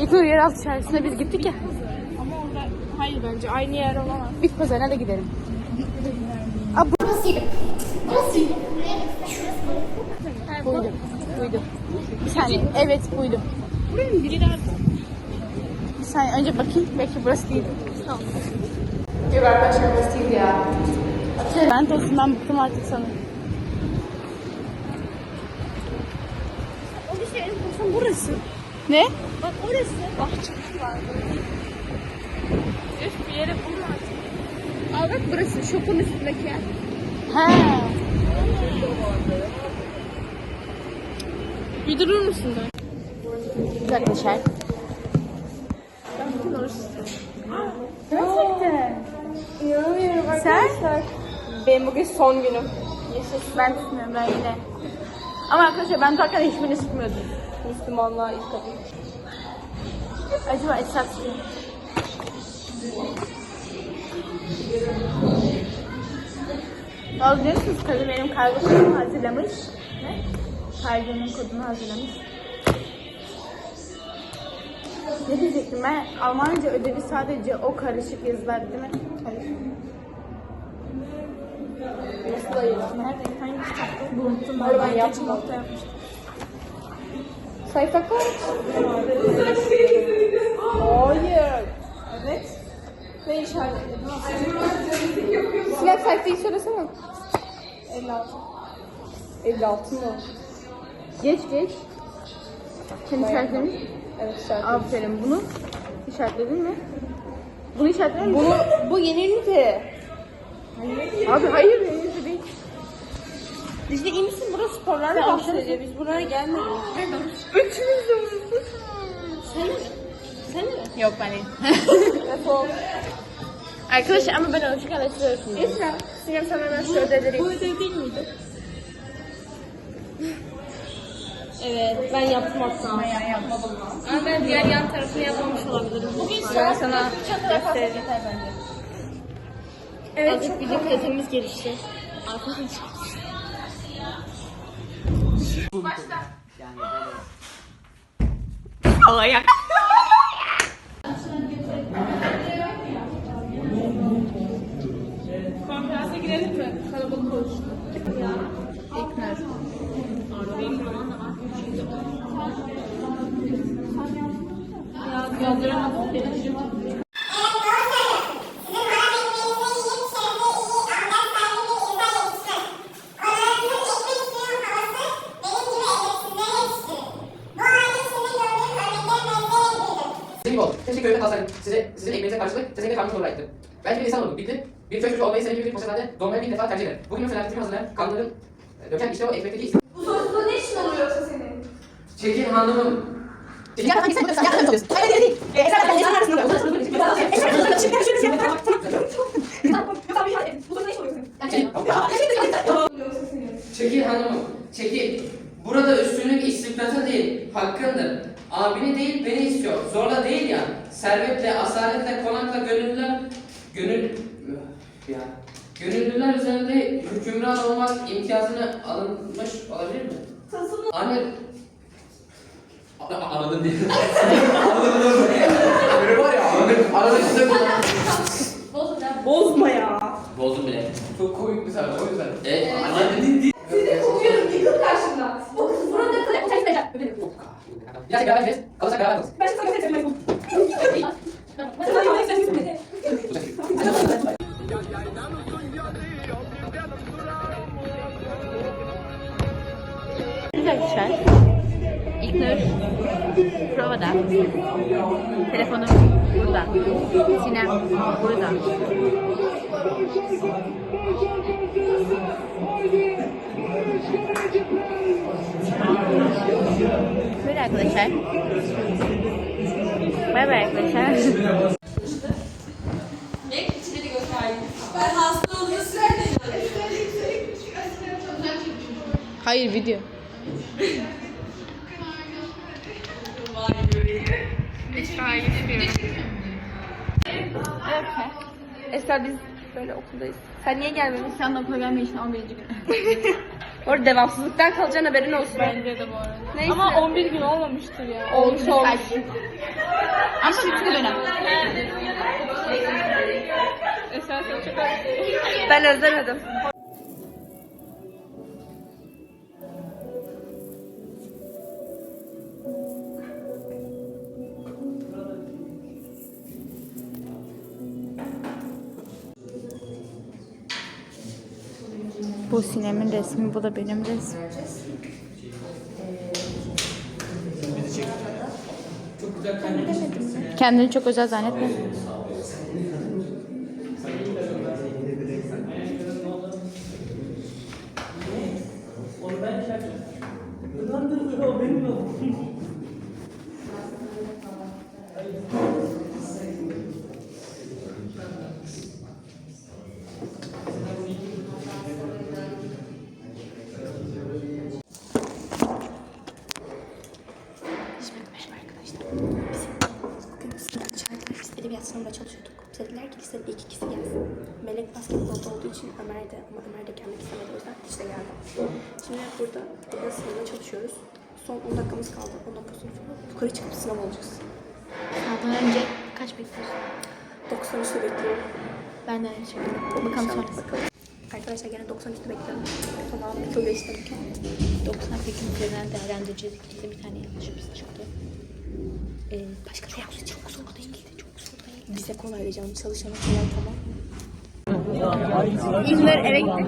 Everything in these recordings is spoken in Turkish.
İlknur yeraltı çarşısına biz gittik ya. Ama orada hayır bence aynı yer olamaz. Bit pazarına da gidelim. Burasıydı. Burasıydı. Buydu. Buydu. Bir saniye. Evet buydu. Buranın biri daha Bir saniye önce bakayım. Belki burası değil. Tamam. Yok arkadaşlar burası değil ya. Ben tosundan bıktım artık sanırım. O bir şey en burası. Ne? Bak orası. Bahçesi var. Üf bir yere bulma artık. Aa bak burası. Şokun üstündeki yer. He. Bir durur musun da? Arkadaşlar. İnanamıyorum Sen? Benim bugün son günüm. Ben tutmuyorum ben yine. Ama arkadaşlar ben tutarken hiçbirini sıkmıyordum. Müslümanlığa ilk adım. Acaba esas mı? Vallahi biliyor musunuz kadın benim kargo kodumu hazırlamış. Ne? Kargonun kodunu hazırlamış. Ne diyecektim ben? Almanca ödevi sadece o karışık yazılar değil mi? Hayır. Nasıl hayır? Nerede? Hangi kitapta? Hayır, ben yapmadım. Sayfa kaç? Hayır. Evet. Ne işaretledin? Silah sayfayı söylesene. 56. 56 mı? Geç geç. Kendi işaretlemiş. Evet işaretledim. Aferin bunu işaretledin mi? Bunu işaretledin mi? Bunu, bu yenildi. Abi hayır değil. Bizde iyi misin? Burası sporlarla Sen bahsediyor. Biz buraya gelmedik. Üçümüz de. Sen mi? Sen mi? Yok ben değil. Defol. Arkadaşlar ama ben ölçü karıştırıyorum. Esra, Sinem sana hemen şu ödevleri... Bu ödev değil miydi? Evet, ben yaptım hatta. Ben yapmadım. Ama ben diğer yan tarafını yapmamış olabilirim. Bugün ben sana göstereceğim. Evet, Azıcık bir dikkatimiz gelişti. Arkadaşlar. Ayak. Konferansa girelim mi? Kalabalık olsun. İknur. Yazdıramadım. Sizin gibi oldu. Keşke köyümde kalsaydım. Size, sizin sesini karnım sonra ettim. Belki bir insan oldum. Bitti. Bir köy çocuğu olmayı senin gibi bir profesyonelde doğmaya bir defa tercih ederim. Bugünün felaketimi hazırlayan kanların e, döken işte o ekmekteki istek. Bu sorumluluğu ne için oluyorsa senin? Çekil hanımım. Çekil Ya hangi sen burada sen yakın oluyorsun? Hayır değil. Ee, Esra ben insanlar arasında Bu sorumluluğu ne için oluyorsa senin? Çekil hanımım. Çekil. Burada üstünlük istibdata değil, hakkındır. Abini değil, beni istiyor. Zorla değil ya. Servetle, asaletle, konakla gönüllüler... Gönül... Ya. Gönüllüler üzerinde hükümran olmak imtiyazını alınmış olabilir mi? Anne... A- Anladın değil. Anladın Böyle var ya, anladın. Anladın size Bozma ya. Bozdum bile. Çok komik bir sahne, o yüzden. Evet, anladın değil. Seni kovuyorum, yıkıl karşımda. O kız burada ne kadar ters edeceğim. Dakika beraber gideceğiz. Kalırsak beraber kalırız. Ben şimdi sana göstereyim. Ben sana yemek istedim. Güzel güzel. İlknur provada. Telefonum burada. Sinem burada. Böyle arkadaşlar. Bay bay arkadaşlar. Hayır video. Esra biz böyle okuldayız. Sen niye gelmemişsin? Sen de okula gelmemişsin 11. gün. Orada devamsızlıktan kalacağın haberin olsun. Bence de bu arada. Neyse. Ama 11 gün olmamıştır ya. Olmuş olmuş. Ama bütün dönem. Esasen çok az. Ben özlemedim. Bu Sinem'in resmi, bu da benim resmim. Kendini çok özel zannetme. Merhaba arkadaşlar. Biz bugün sınıf dışarıda biz edebiyat sınavında çalışıyorduk. Biz listenin ilk ikisi gelsin. Melek basketbolda olduğu için Ömer de ama Ömer de gelmek istemedi. O yüzden işte geldi. Şimdi burada edebiyat sınavında çalışıyoruz. Son 10 dakikamız kaldı. 10 dakika sonra falan yukarı çıkıp sınav olacağız. Sınavdan önce kaç bekliyorsun? 93'te bekliyorum. Ben de aynı şekilde. Bakalım sonrası. bakalım. Arkadaşlar gene 93'te bekliyorum. Son an bir tur geçtim. 98 üzerinden değerlendireceğiz. İkide bir tane yanlışımız çıktı. Ee, başka çok, çok zor değil. Çok zor değil. Bize kolay diyeceğim. Çalışana kolay tamam. İzmir eve gitti.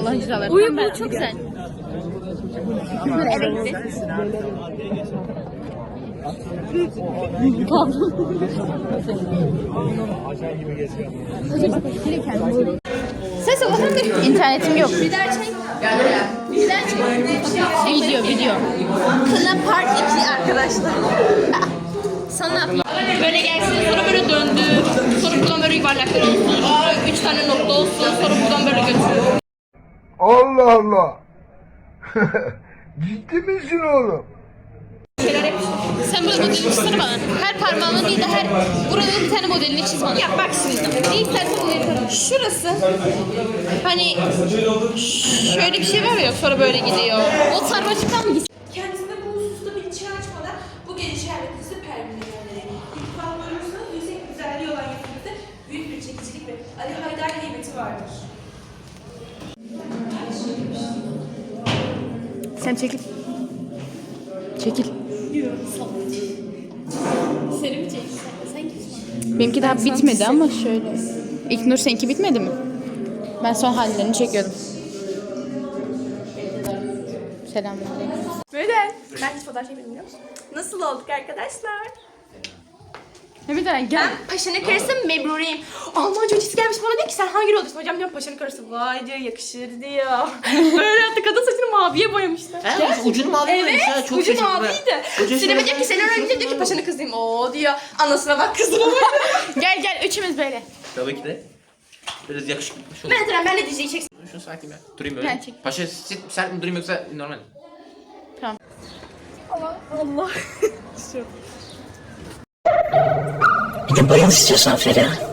Allah cezaları. Uyum bu çok güzel. İzmir eve gitti. Ses Allah'ım İnternetim yok. Bir daha çek. Bir daha çek. Video, video. Kına part 2 arkadaşlar. Sana böyle gelsin, sonra böyle döndü. Sonra buradan böyle yuvarlaklar olsun. Sonra üç tane nokta olsun. Sonra buradan böyle götür. Allah Allah. Ciddi misin oğlum? Sen burada modelini çizsene bana. Her parmağını değil de her burada bir tane modelini çiz bana. Ya bak şimdi. Ne istersen onu yaparım. Şurası hani şöyle bir şey var ya sonra böyle gidiyor. O sarmaşıktan Sen çekil. Çekil. Seni mi çeksin? Sen kimsin? Benimki daha bitmedi ama şöyle. İlk Nur seninki bitmedi mi? Ben son hallerini çekiyordum. Selamünaleyküm. Böyle. Ben hiç fotoğraf çekmedim biliyor musun? Nasıl olduk arkadaşlar? Mehmet Eren gel. Ben paşanın karısı Mebrureyim. Almanca hocası gelmiş bana diyor ki sen hangi roldesin? Hocam diyorum paşanın karısı. Vay diyor yakışır diyor. Böyle yaptı kadın saçını maviye boyamıştı. He, ucunu mavi Evet, koymuş ha, çok ucu maviydi. Sinema diyor ki senin rolünde diyor ki paşanın kızıyım. Oo diyor. Anasına bak kızına bak. Gel gel üçümüz böyle. Tabii ki de. Biraz yakışıklı. Şunu, ben Eren ben de DJ'yi çeksin. şunu sakin ben. Durayım böyle. Ben çek. Paşa sit, sert mi durayım yoksa normal mi? Bir de bayan istiyorsan Feriha.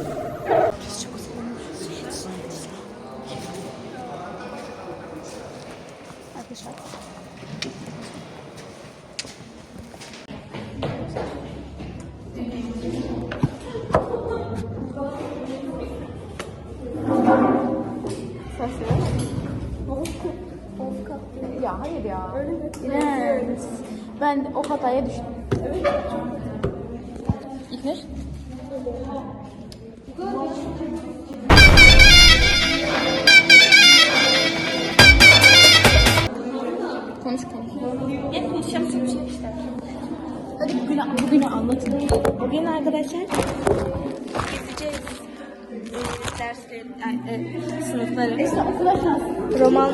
Ee, dersleri, yani, e, sınıfları. İşte okula şans. Roman,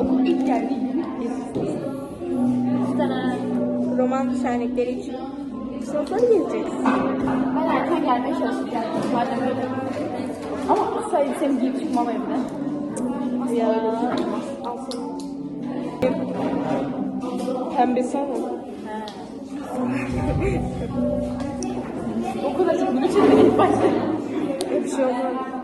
okul ilk geldi. roman şenlikleri için sınıfları gezeceğiz. Ben erken gelmeye çalışacağım. Madem öyle. Ama asla elbisemi giyip çıkmam evden. Ya. Al sana. Pembesi ama. Okul açık. Bunu çizdim ilk başta. Bir şey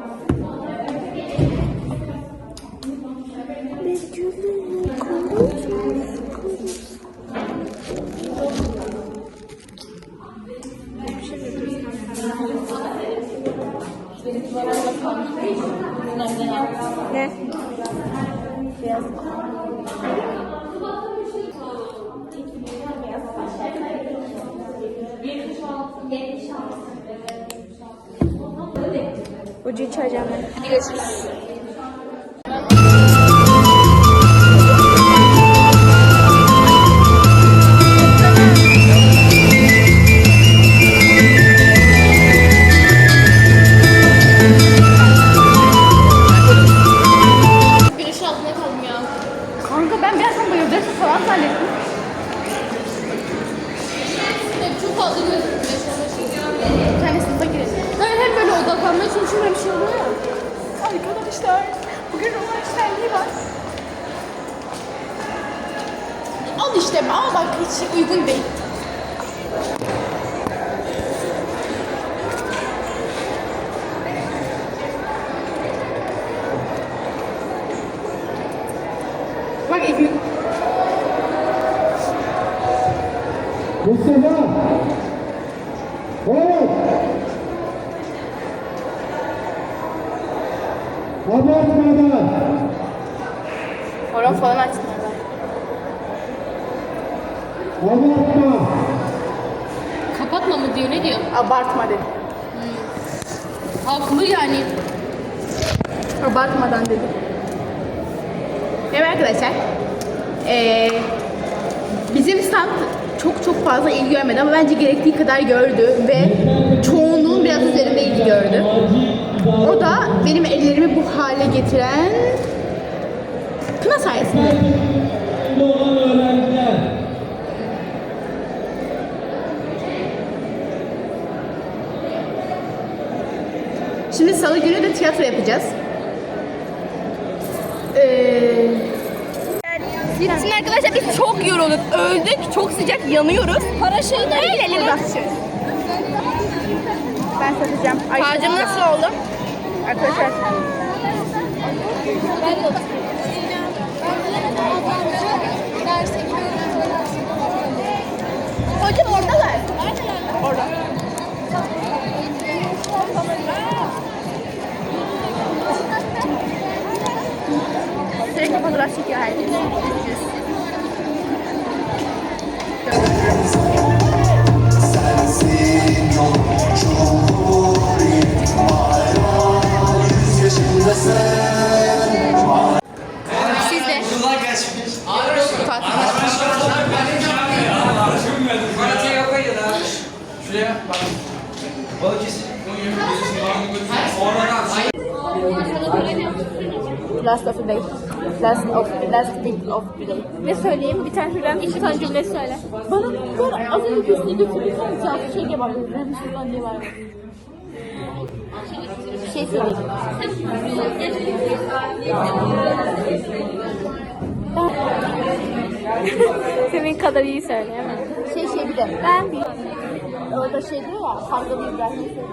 Hocayı çağıracağım ben. Hadi görüşürüz. Bak ilk Mustafa! Evet! Abartmadan! horon falan açtılar. Abartma! Kapatma mı diyor ne diyor? Abartma dedim. Haklı yani. Abartmadan dedim. Evet arkadaşlar. Ee, bizim stand çok çok fazla ilgi görmedi ama bence gerektiği kadar gördü ve çoğunluğun biraz üzerinde ilgi gördü. O da benim ellerimi bu hale getiren Pına sayesinde. Şimdi salı günü de tiyatro yapacağız. Ee, Şimdi arkadaşlar biz çok yorulduk, öldük, çok sıcak, yanıyoruz. Para şeyden Eğlenelim bakacağız. Ben satacağım. Ay, Tacım nasıl oldu? Arkadaşlar. Hocam oradalar. Orada. Sürekli fotoğraf çekiyor herkes. Last of the day. Last of last week of the day. Ne söyleyeyim? Bir tane şuradan iki tane cümle söyle. Bana böyle az önce kürsüye götürürsen cevap şey diye var. Ben Müslüman diye var. Bir şey söyleyeyim. Senin kadar iyi söyleyemem. Şey şey bir de ben bir orada şey diyor ya kavgalı İbrahim söylüyor.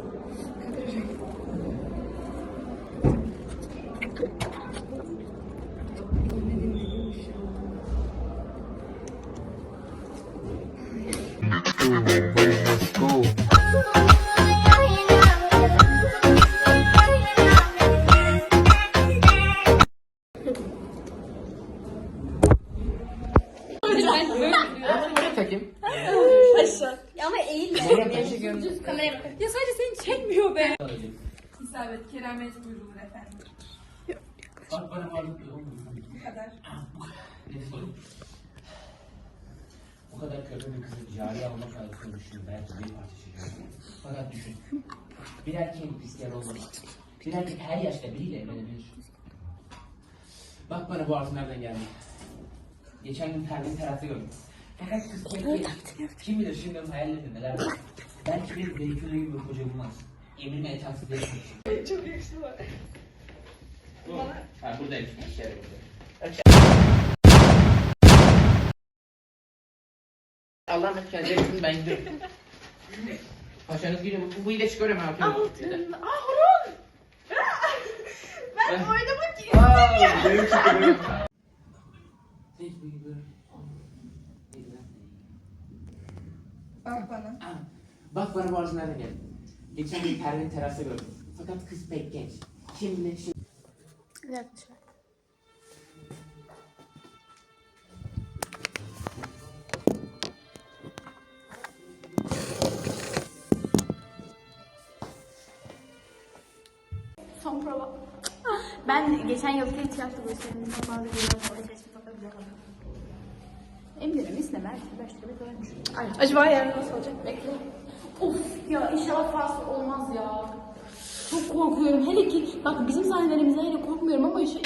Bu kadar. O kadar kötü bir kızı cari almak arasında düşünün. Belki bir parça. Fakat düşün. Bir erkeğin isteyen olmalı. Bir erkek her yaşta biriyle evlenebilir. Bak bana bu arzu nereden geldi. Geçen gün Pervin terasta gördüm. Fakat kız belki kim bilir şimdi onun hayallerinde neler var. Belki bir Beytullah gibi bir koca bulmaz. Emrime etaatsız değil. Çok yakıştılar. Ha buradayım. İşte burada. Allah'ım yakın ben gidiyorum. Paşanız gidiyor. Bu, bu çıkıyorum ben. Altın. Ah horon. ben oynamak çıktı. Bak bana. Bak bana bu arzu nereden geldi. Geçen gün Pervin terasta gördüm. Fakat kız pek genç. Kim ne şimdi? Yaklaşık. Son prova. Ben geçen yılki tiyatro gösteriminde bazı videoları seçtim fakat bulamadım. Eminlerimiz ne belki beş lira bir görmüş. Acaba yarın nasıl olacak? Bekle. Of ya inşallah fazla olmaz ya. Çok korkuyorum. Hele ki bak bizim sahnelerimizden hele korkmuyorum ama işte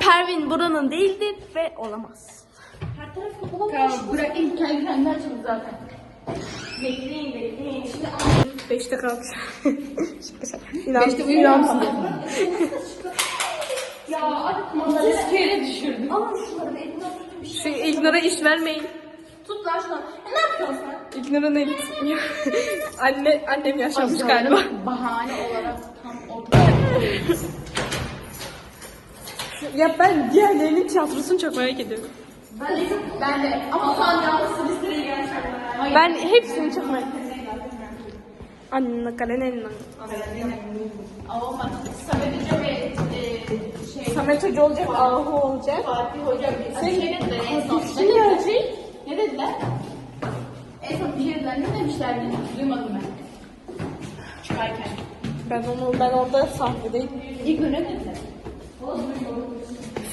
Pervin buranın değildir ve olamaz. Tamam bırak ilk kendi kendine açıldı zaten. Bekleyin bekleyin. Şimdi Beşte kalk. Beşte musun? ya artık mandalı kere düşürdüm. Ama şunları elimden tutun bir şey. Şu İlknur'a iş vermeyin. Tut lan şunu. E, ne yapıyorsun sen? İlknur'un eli tutmuyor. Anne, annem yaşamış galiba. Bahane olarak tam ortada. Ya ben diğerlerinin tiyatrosunu çok merak ediyorum. Ben de, ben de. Ama şu gerçekten. Ben hepsini çok merak ediyorum. Anne kalenen. Ama bak Samet Hoca ve e, şey, Samet Hoca olacak, Ahu olacak. Fatih Hoca bir şey dediler en son. Ne dediler? Ne dediler? En son bir şey dediler. Ne demişler beni? Duymadım ben. Çıkarken. Ben onu ben orada sahnedeyim. İlk gün ne dediler?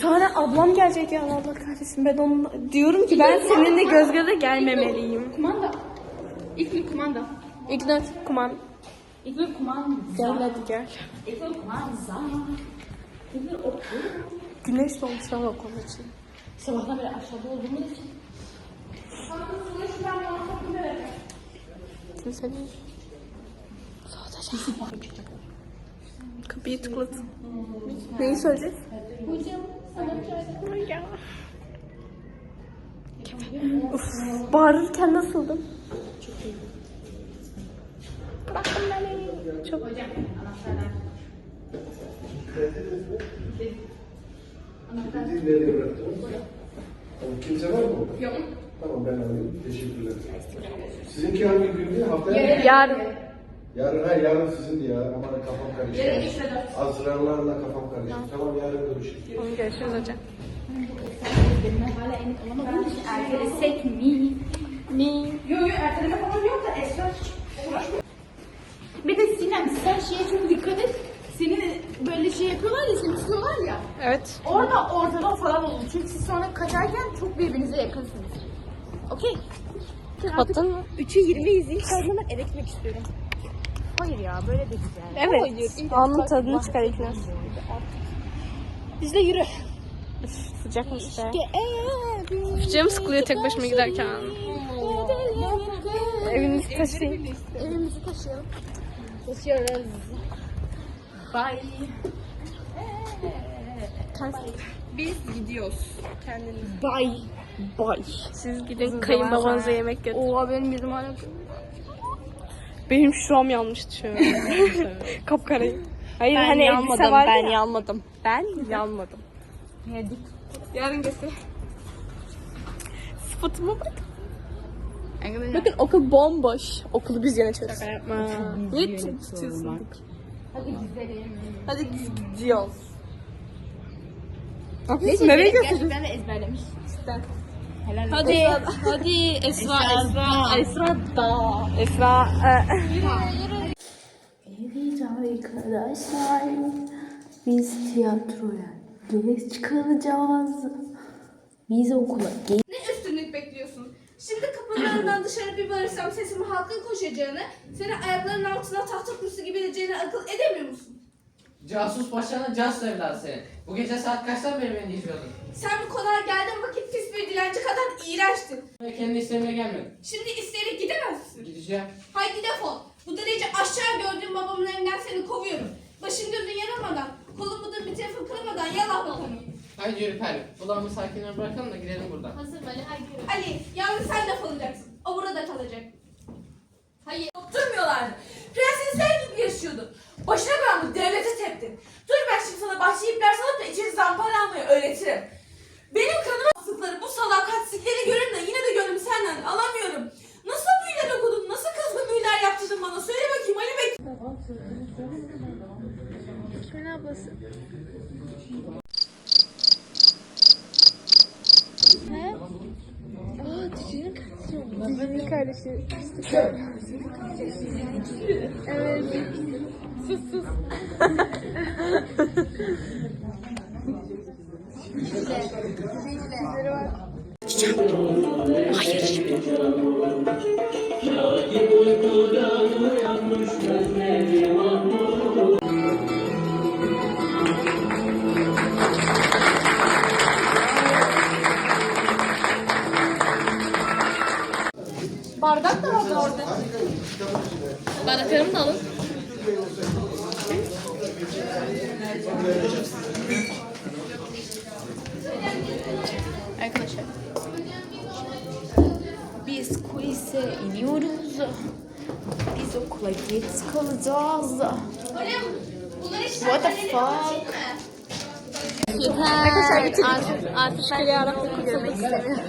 Sonra ablam gelecek ya Allah kahretsin. Ben onu diyorum ki ben seninle göz göze gelmemeliyim. Kumanda. İlk gün kumanda. İlknur kuman. Gün kumanda. Gel hadi gel. Gün okul. Güneş doğmuş lan okul için. Sabahtan beri aşağıda olduğumuz için. Kimse değil. Kapıyı tıkladı. Neyi söyleyeceğiz? Hocam sana çay. Uf, bağırırken nasıldım? Çok iyi. Çok Hocam anahtarlar. Tamam, Kimse var mı? Yok. Tamam ben alayım. Teşekkürler. Sizinki hangi gündü? Haftaya mı? Yarın. Yarın ha yarın sizin ya. Aman kafam karıştı. Yarın dört. Azralarla kafam karıştı. Tamam yarın görüşürüz. Görüşürüz hocam. Ertelesek mi? Mi? Yok yok erteleme falan yok da Esra Bir de Sinem sen şeye çok dikkat et. Seni böyle şey yapıyorlar ya seni tutuyorlar ya. Evet. Orada ortada falan olun. Çünkü siz sonra kaçarken çok birbirinize yakınsınız. Okey. Kapattın mı? 3'e 20 izleyip sonra eve gitmek istiyorum. Hayır ya böyle de güzel. Evet. Anın tadını çıkar İlknur. Biz de yürü. Sıcakmış be. Canım sıkılıyor tek başıma giderken. Evinizi taşıyın. Evimizi taşıyalım. Taşıyoruz. Bye. Biz gidiyoruz. Kendiniz. Bye. Bay. Siz gidin kayınbabanıza yemek götürün. Oha benim yüzüm hala Benim şuram yanmıştı şu an. Kapkarayım. Hayır Ben hani yanmadım, elbise var ben ya. yanmadım. Ben yanmadım. Yedik. Yarın göster. Sıfatıma bak. Bakın Bakın okul bomboş. Okulu biz yönetiyoruz. Şaka yapma. Niye tutuyorsun? hadi gidelim. Hadi gidiyoruz. Ne yapıyorsun? Nereye götürüyorsun? Gerçekten de ezberlemiş. Cidden. Helal Hadi. Hadi Esra, Esra, Esra da. Esra. e, Evet arkadaşlar, biz tiyatroya geç kalacağız. Biz okula geç? Şimdi kapılarından dışarı bir bağırsam sesimi halkın koşacağını, seni ayaklarının altına tahta kurusu gibi edeceğini akıl edemiyor musun? Casus Paşa'nın casus evladı senin. Bu gece saat kaçtan beri beni izliyordun? Sen bu konağa geldiğin vakit pis bir dilenci kadar iğrençtin. Ve kendi istemeye gelmedim. Şimdi isteyerek gidemez misin? Gideceğim. Haydi defol. Bu derece aşağı gördüğüm babamın evinden seni kovuyorum. Başın gözün yanılmadan, kolun budun bir tarafın kırılmadan yallah bakalım. Haydi yürü Peri. Kulağımı sakinler bırakalım da gidelim buradan. Hazır Ali? Haydi yürü. Ali yavrum sen laf alacaksın. O burada kalacak. Hayır. Durmuyorlardı. Prensesler gibi yaşıyordu. Başına kalan bu devlete teptin. Dur ben şimdi sana bahçeyi ipler salıp da içeri zampara almayı öğretirim. Benim kanıma astıkları bu salakatsizlikleri görün de yine de gönlümü senden alamıyorum. Nasıl büyüler okudun? Nasıl kızgın büyüler yaptırdın bana? Söyle bakayım Ali Bey. Hüseyin ablası. Evet. Sus sus. Kulise iniyoruz. Biz okula geç kalacağız. What the fuck? Arkadaşlar. Artık, artık ben yarabbi kurtulmak istemiyorum.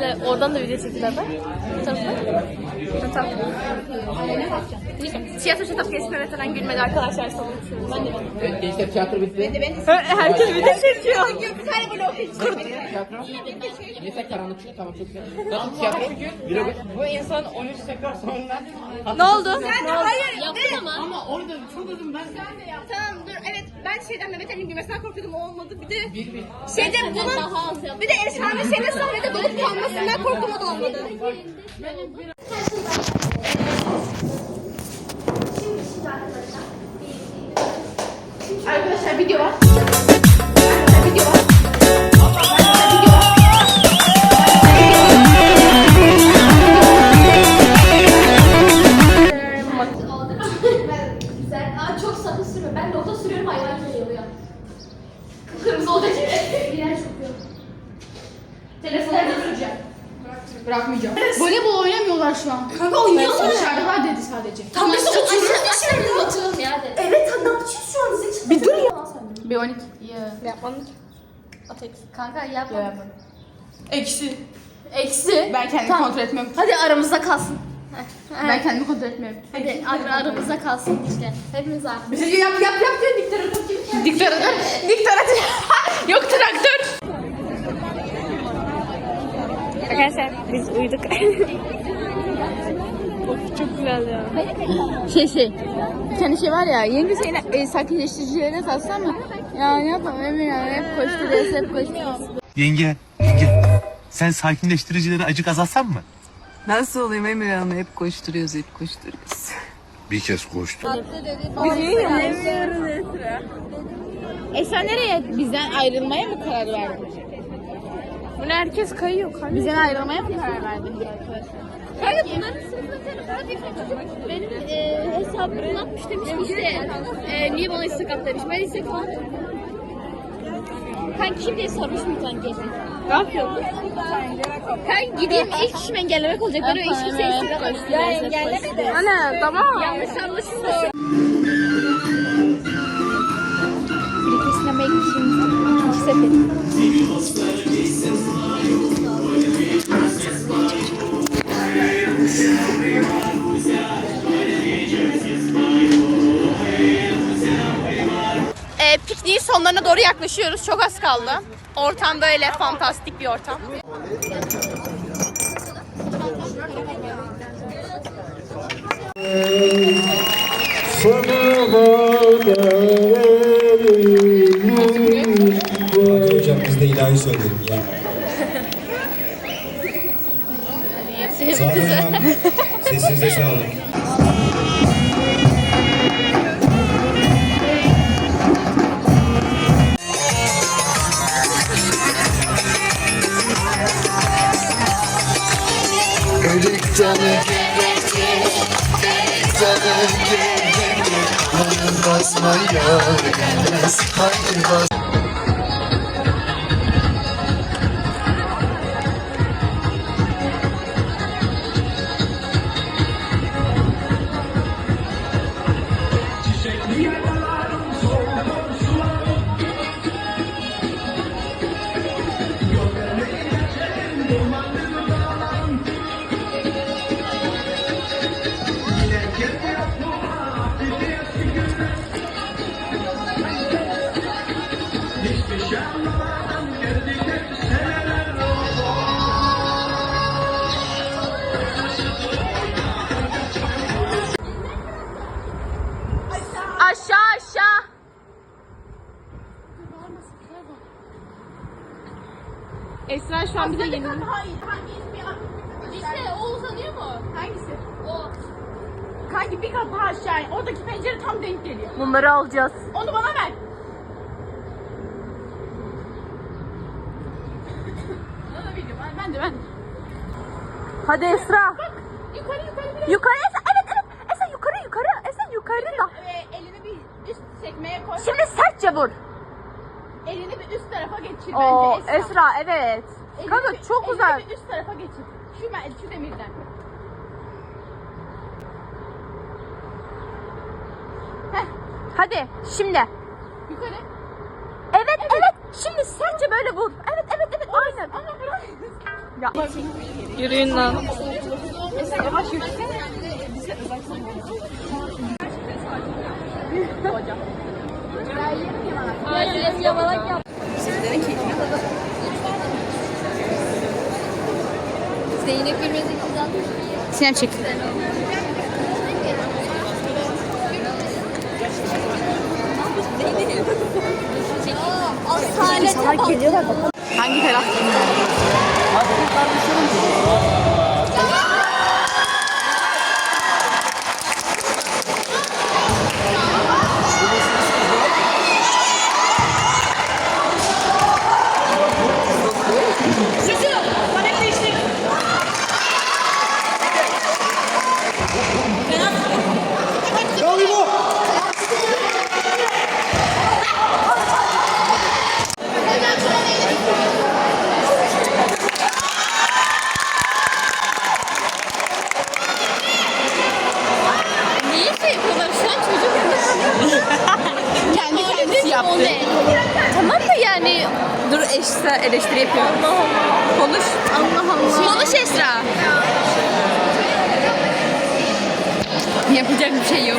Hala oradan da video çektiler bak. Bu tarafta. Tarafta. Tiyatro şatap geçme mesela gülmedi arkadaşlar sonra. Ben de Gençler tiyatro bitti. Herkes video çekiyor. Tiyatro. Neyse karanlık çıktı tamam çok güzel. Nasıl tiyatro? Vlog. Bu insan 13 tekrar sonra. Ne oldu? Ne oldu? Yaptın ama. Ama orada çok uzun ben. Tamam dur evet ben şeyden Mehmet Ali'nin gülmesinden korkuyordum o olmadı bir de Bir bir. şeyde bunun yaptın. bir de efsane şeyde sahnede dolup kalmasından korktum o da olmadı. Arkadaşlar video var. Kanka yap. Eksi. Eksi. Ben kendimi Tamam. kontrol etmiyorum. Hadi aramızda kalsın. Ben kendimi kontrol etmiyorum. Hadi ar- aramızda kalsın işte. Hepimiz ar- Bize yap yap yap diyor diktatör kim? Diktatör. Diktatör. Yok traktör. Arkadaşlar biz uyuduk. Çok güzel ya. Şey şey. Bir tane şey var ya. Yeni şeyle e, sakinleştiricilerine satsan mı? Ya ne yapalım Emir ya hep koşturuyoruz hep koşturuyoruz. Yenge, yenge. Sen sakinleştiricileri acık azaltsan mı? Nasıl olayım Emir Hanım? Hep koşturuyoruz, hep koşturuyoruz. Bir kez koştu. Esra nereye? Bizden ayrılmaya mı karar verdin? Bunu herkes kayıyor. kayıyor. Bizden ayrılmaya mı karar verdin arkadaşlar? Kanka bunların bir çocuk benim e, hesabımı atmış demiş ki işte e, niye bana istek at demiş. Ben istek falan Kanka kim diye sormuş mu kanki? Ne yapıyorsun? Kanka gideyim ilk işim engellemek olacak. Ben o kimseye istek atmamıştım. Ya engelleme de. Ana tamam. Yanlış anlaşılmasın. Birlikte sinemaya gideceğimiz ikinci seferi. Sonlarına doğru yaklaşıyoruz. Çok az kaldı. Ortam böyle fantastik bir ortam. Hocam biz de ilahi söyledik ya. Sağ olun. Sesinize sağlık. Canı canı Yanın basma yar gelmez Haydi bas Kanki bir kat daha aşağı. in. Oradaki pencere tam denk geliyor. Bunları alacağız. Onu bana ver. Bana. Ben, de ben. de. Hadi Esra. Yukarı yukarı biraz. Yukarı Esra. Evet evet. Esra yukarı yukarı. Esra yukarı da. Ee, elini bir üst sekmeye koy. Şimdi sertçe vur. Elini bir üst tarafa geçir Oo bence Esra. Esra evet. Elini Kanka bir- çok elini güzel. bir üst tarafa geçir. Şu, me- şu demirden. Hadi şimdi. Yukarı. Evet evet. Şimdi sertçe böyle vur. Evet evet evet aynen. Ama bırak. Ya. Yürüyün lan. Yavaş yürüsene. Ailem yamalak yap. Zeynep Gülmez'in kızan. Sinem çek. Asalete bak. Hangi taraf? Niye şey yapıyorlar? Şu an çocuk Kendi kendisi yaptı. Tamam da yani. Dur Esra eleştiri yapıyor. Konuş. Allah Allah. Konuş Esra. Yapacak bir şey yok.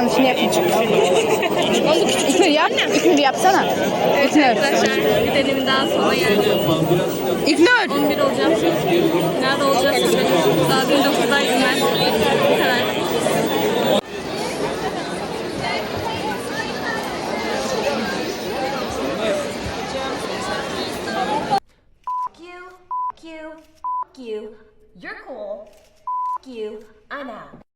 Videonun kapanışını yapın. İknur yap. İknur yapsana. İknur. Deniminden sonra geldim. İknur. 11 olacağım. Nerede olacağız? Daha 19'daydım ben. Bu kadar. you, you, you. You're cool. you. I'm out.